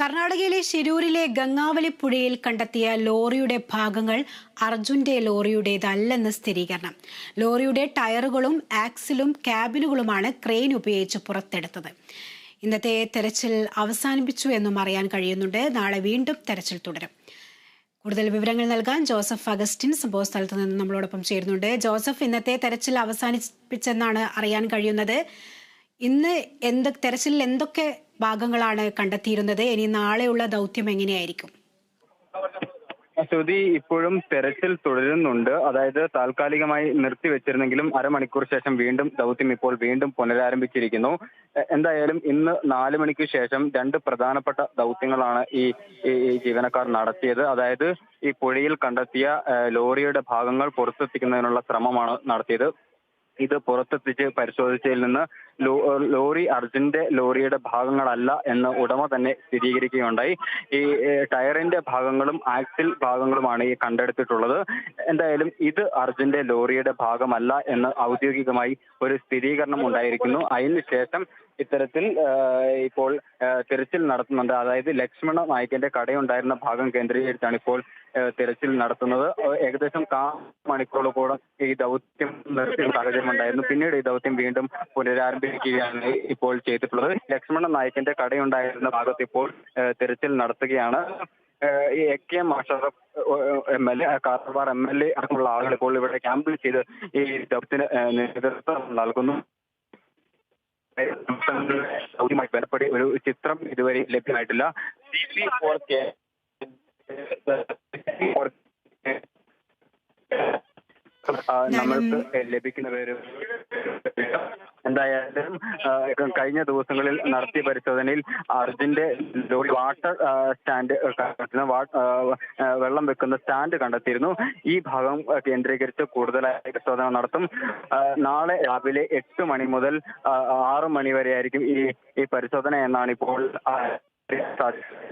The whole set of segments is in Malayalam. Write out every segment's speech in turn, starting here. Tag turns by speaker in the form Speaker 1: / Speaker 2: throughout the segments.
Speaker 1: കർണാടകയിലെ ശിരൂരിലെ ഗംഗാവലി പുഴയിൽ കണ്ടെത്തിയ ലോറിയുടെ ഭാഗങ്ങൾ അർജുന്റെ ലോറിയുടേതല്ലെന്ന് സ്ഥിരീകരണം. ലോറിയുടെ ടയറുകളും ആക്സിലും ക്യാബിനുകളുമാണ് ക്രെയിൻ ഉപയോഗിച്ച് പുറത്തെടുത്തത്. ഇന്നത്തെ തെരച്ചിൽ അവസാനിപ്പിച്ചു എന്നും അറിയാൻ കഴിയുന്നുണ്ട്. നാളെ വീണ്ടും തെരച്ചിൽ തുടരും. കൂടുതൽ വിവരങ്ങൾ നൽകാൻ ജോസഫ് അഗസ്റ്റിൻ സംഭവ സ്ഥലത്ത് നിന്ന് നമ്മളോടൊപ്പം ചേരുന്നുണ്ട്. ജോസഫ് ഇന്നത്തെ തെരച്ചിൽ അവസാനിപ്പിച്ചെന്നാണ് അറിയാൻ കഴിയുന്നത്. ഇന്ന് എന്ത് തെരച്ചിലിൽ എന്തൊക്കെ ഭാഗങ്ങളാണ് കണ്ടെത്തിയിരുന്നത്? ഇനി നാളെയുള്ള ദൗത്യം എങ്ങനെയായിരിക്കും?
Speaker 2: ശ്രുതി ഇപ്പോഴും തെരച്ചിൽ തുടരുന്നുണ്ട്. അതായത് താൽക്കാലികമായി നിർത്തിവെച്ചിരുന്നെങ്കിലും അരമണിക്കൂർ ശേഷം വീണ്ടും ദൗത്യം ഇപ്പോൾ വീണ്ടും പുനരാരംഭിച്ചിരിക്കുന്നു. എന്തായാലും ഇന്ന് നാല് മണിക്ക് ശേഷം രണ്ട് പ്രധാനപ്പെട്ട ദൗത്യങ്ങളാണ് ഈ ജീവനക്കാർ നടത്തിയത്. അതായത് ഈ പുഴയിൽ കണ്ടെത്തിയ ലോറിയുടെ ഭാഗങ്ങൾ പുറത്തെത്തിക്കുന്നതിനുള്ള ശ്രമമാണ് നടത്തിയത്. ഇത് പുറത്തെത്തിച്ച് പരിശോധിച്ചതിൽ നിന്ന് ലോറി അർജുന്റെ ലോറിയുടെ ഭാഗങ്ങളല്ല എന്ന് ഉടമ തന്നെ സ്ഥിരീകരിക്കുകയുണ്ടായി. ഈ ടയറിന്റെ ഭാഗങ്ങളും ആക്സിൽ ഭാഗങ്ങളുമാണ് ഈ കണ്ടെടുത്തിട്ടുള്ളത്. എന്തായാലും ഇത് അർജുന്റെ ലോറിയുടെ ഭാഗമല്ല എന്ന് ഔദ്യോഗികമായി ഒരു സ്ഥിരീകരണം ഉണ്ടായിരിക്കുന്നു. അതിനുശേഷം ഇത്തരത്തിൽ ഇപ്പോൾ തിരച്ചിൽ നടത്തുന്നുണ്ട്. അതായത് ലക്ഷ്മണ നായ്ക്കന്റെ കടയുണ്ടായിരുന്ന ഭാഗം കേന്ദ്രീകരിച്ചാണ് ഇപ്പോൾ തിരച്ചിൽ നടത്തുന്നത്. ഏകദേശം കാ മണിക്കൂറോളം ഈ ദൗത്യം നിർത്തിയ സാഹചര്യം ഉണ്ടായിരുന്നു. പിന്നീട് ഈ ദൗത്യം വീണ്ടും പുനരാരംഭിക്കുകയാണ് ഇപ്പോൾ ചെയ്തിട്ടുള്ളത്. ലക്ഷ്മണ നായകന്റെ കടയുണ്ടായിരുന്ന ഭാഗത്ത് ഇപ്പോൾ തിരച്ചിൽ നടത്തുകയാണ്. ഈ A K M Ashraf M L A Karwar M L A അടക്കമുള്ള ആളുകൾ ഇപ്പോൾ ഇവിടെ ക്യാമ്പിൽ ചെയ്ത് ഈ ദൗത്യത്തിന് നേതൃത്വം നൽകുന്നു. സൗദിയുമായി ബന്ധപ്പെട്ട് ഒരു ചിത്രം ഇതുവരെ ലഭ്യമായിട്ടില്ല. സി പി ഫോർ കെ നമ്മൾക്ക് ലഭിക്കുന്ന പേര് എന്തായാലും കഴിഞ്ഞ ദിവസങ്ങളിൽ നടത്തിയ പരിശോധനയിൽ അർജുന്റെ ലോറി വാട്ടർ സ്റ്റാൻഡ് വെള്ളം വെക്കുന്ന സ്റ്റാൻഡ് കണ്ടെത്തിയിരുന്നു. ഈ ഭാഗം കേന്ദ്രീകരിച്ച് കൂടുതലായി പരിശോധന നടത്തും. നാളെ രാവിലെ എട്ട് മണി മുതൽ ആറ് മണി വരെ ആയിരിക്കും ഈ ഈ പരിശോധന എന്നാണ് ഇപ്പോൾ.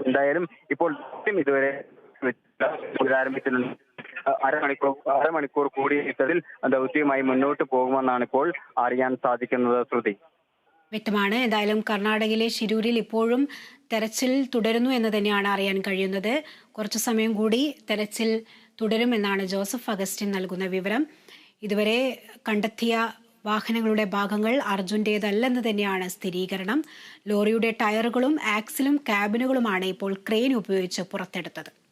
Speaker 2: എന്തായാലും ഇപ്പോൾ ഇതുവരെ അരമണിക്കൂർ അരമണിക്കൂർ കൂടി ഇത്തരത്തിൽ ദൗത്യവുമായി മുന്നോട്ട് പോകുമെന്നാണ് ഇപ്പോൾ അറിയാൻ സാധിക്കുന്നത് ശ്രുതി.
Speaker 1: വ്യക്തമാണ്. എന്തായാലും കർണാടകയിലെ ശിരൂരിൽ ഇപ്പോഴും തെരച്ചിൽ തുടരുന്നു എന്ന് തന്നെയാണ് അറിയാൻ കഴിയുന്നത്. കുറച്ചു സമയം കൂടി തെരച്ചിൽ തുടരുമെന്നാണ് ജോസഫ് അഗസ്റ്റിൻ നൽകുന്ന വിവരം. ഇതുവരെ കണ്ടെത്തിയ വാഹനങ്ങളുടെ ഭാഗങ്ങൾ അർജുന്റേതല്ലെന്ന് തന്നെയാണ് സ്ഥിരീകരണം. ലോറിയുടെ ടയറുകളും ആക്സിലും ക്യാബിനുകളുമാണ് ഇപ്പോൾ ക്രെയിൻ ഉപയോഗിച്ച് പുറത്തെടുത്തത്.